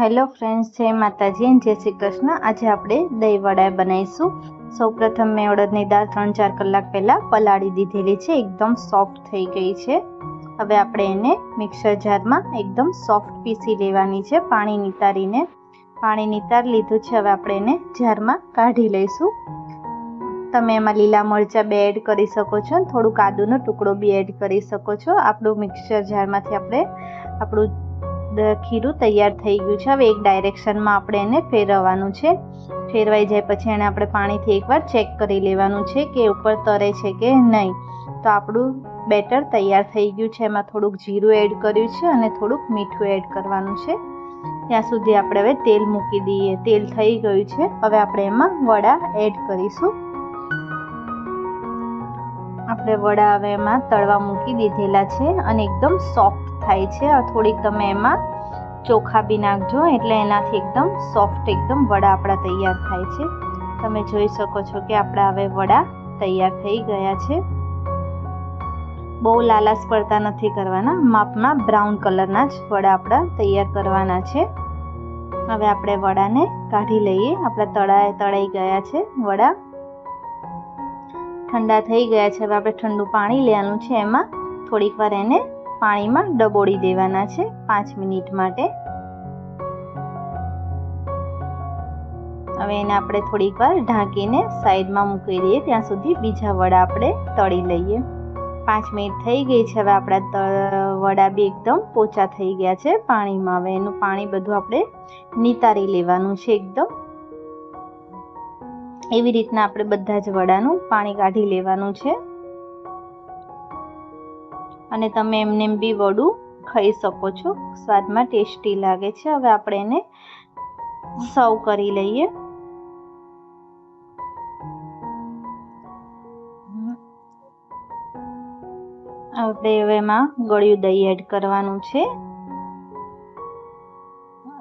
Hello friends જય માતાજી જય શ્રી કૃષ્ણ. આજે આપણે દહીં વડા બનાવીશું. સૌપ્રથમ મેં અડદની દાળ ત્રણ ચાર કલાક પહેલાં પલાળી દીધેલી છે. એકદમ સોફ્ટ થઈ ગઈ છે. હવે આપણે એને મિક્સર જારમાં એકદમ સોફ્ટ પીસી લેવાની છે. પાણી નિતારીને, પાણી નિતાર લીધું છે. હવે આપણે એને જારમાં કાઢી લઈશું. તમે એમાં લીલા મરચાં બે એડ કરી શકો છો થોડું કાદુનો ટુકડો બી એડ કરી શકો છો. આપણું મિક્સર જારમાંથી આપણે, આપણું ખીરું તૈયાર થઈ ગયું છે. હવે એક ડાયરેક્શનમાં આપણે એને ફેરવવાનું છે. ફેરવાઈ જાય પછી એને આપણે પાણીથી એકવાર ચેક કરી લેવાનું છે કે ઉપર તરે છે કે નહીં. તો આપણું બેટર તૈયાર થઈ ગયું છે. એમાં થોડુંક જીરું એડ કર્યું છે અને થોડુંક મીઠું એડ કરવાનું છે. ત્યાં સુધી આપણે હવે તેલ મૂકી દઈએ. તેલ થઈ ગયું છે. હવે આપણે એમાં વડા એડ કરીશું. આપણે વડા હવે એમાં તળવા મૂકી દીધેલા છે અને એકદમ સોફ્ટ થાય છે. થોડીક તમે એમાં ચોખા બી નાખજો એટલે એનાથી એકદમ સોફ્ટ એકદમ વડા આપણા તૈયાર થાય છે. તમે જોઈ શકો છો કે આપણા હવે વડા તૈયાર થઈ ગયા છે. બહુ લાલાસ પડતા નથી કરવાના. માપમાં બ્રાઉન કલરના જ વડા આપણા તૈયાર કરવાના છે. હવે આપણે વડાને કાઢી લઈએ. આપણા તળાએ તળાઈ ગયા છે વડા. ઠંડા થઈ ગયા છે, હવે આપણે ઠંડુ પાણી લેવાનું છે એમાં. થોડીક વાર એને પાણીમાં ડબોળી દેવાના છે, પાંચ મિનિટ માટે. હવે એને આપણે થોડીક વાર ઢાંકીને સાઈડમાં મૂકી દઈએ, ત્યાં સુધી બીજા વડા આપણે તળી લઈએ. પાંચ મિનિટ થઈ ગઈ છે, હવે આપણા વડા બી એકદમ પોચા થઈ ગયા છે પાણીમાં. હવે એનું પાણી બધું આપણે નિતારી લેવાનું છે એકદમ. એવી રીતના આપણે બધા જ વડાનું પાણી કાઢી લેવાનું છે. અને તમે એમને બી વડું ખાઈ શકો છો. સ્વાદમાં ટેસ્ટી લાગે છે. હવે આપણે એને સર્વ કરી લઈએ. આપણે હવે એમાં ગળ્યું દહીં એડ કરવાનું છે.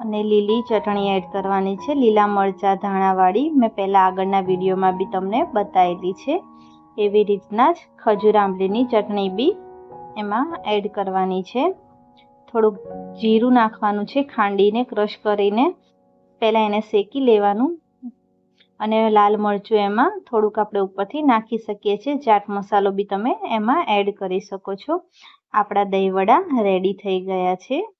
અને લીલી ચટણી એડ કરવાની છે. લીલા મરચાં ધાણાવાળી મેં પહેલાં આગળના વિડીયોમાં બી તમને બતાવેલી છે. એવી રીતના જ ખજૂર આંબલીની ચટણી બી એમાં એડ કરવાની છે. થોડુંક જીરું નાખવાનું છે, ખાંડીને, ક્રશ કરીને. પહેલાં એને શેકી લેવાનું. અને લાલ મરચું એમાં થોડુંક આપણે ઉપરથી નાખી શકીએ છીએ. ચાટ મસાલો બી તમે એમાં એડ કરી શકો છો. આપણા દહીં વડા રેડી થઈ ગયા છે.